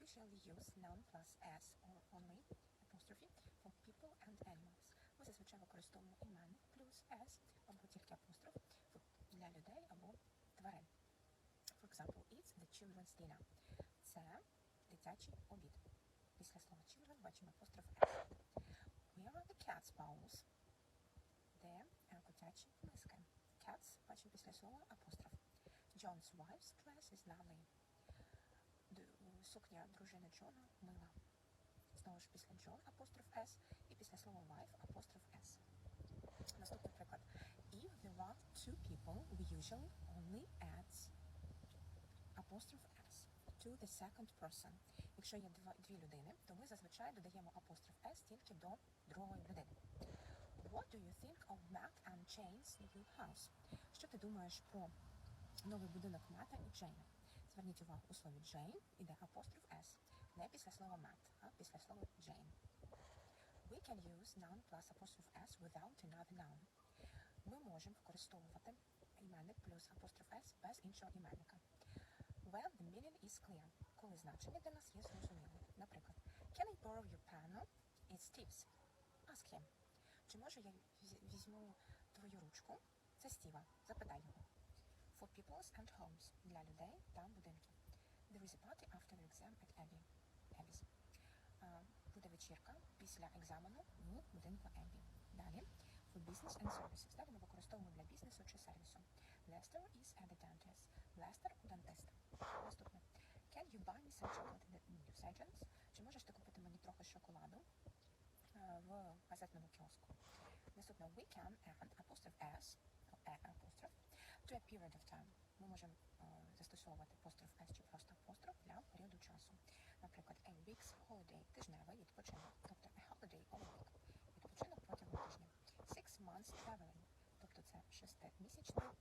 usually use noun plus s or only apostrophe for people and animals. Ми зазвичай використовуємо іменник плюс s або тільки апостроф для людей або тварин. For example, it's the children's dinner. Це дитячий обід. Після слова children бачимо апостроф s. Where are the cat's bowls? Де е, котячі миски? Cats бачимо після слова апостроф. John's wife's dress is lovely. Сукня дружини Джона мила. Знову ж після John апостроф S і після слова wife апостроф S. Наступний приклад. If there are two people, we usually only add apostrophe S to the second person. Якщо є дві людини, то ми зазвичай додаємо апостроф S тільки до другої людини. What do you think of Matt and Jane's new house? Що ти думаєш про новий будинок Мета і Джейна? Зверніть увагу, у слові Jane іде апостроф S, не після слова Matt, а після слова Jane. We can use noun plus apostrophe S without another noun. Ми можемо використовувати іменник плюс апостроф S без іншого іменника. Well, the meaning is clear. Коли значення для нас є зрозумілим. Наприклад, Can I borrow your pen? It's Steve's. Ask him. Чи можу я візьму твою ручку? Це Стіва. Запитай його. For peoples and homes. Для людей та будинків. There party after the exam at Abbey. Буде вечірка після екзамену в будинку Еббі. Далі. For business and services. Далі ми використовуємо для бізнесу чи сервісу. Lester is at the dentist. Lester у. Наступне. Can you buy me some chocolate in the? Чи можеш ти купити мені трохи шоколаду е, в газетному кіоску? Наступне. We can add apostrophe S, е, apostrophe, a period of time. Ми можемо е, застосовувати постров S чи просто постров для періоду часу. Наприклад, a week's holiday – тижневий відпочинок, тобто a holiday of week – відпочинок протягом тижня. Six months traveling, тобто це шестимісячна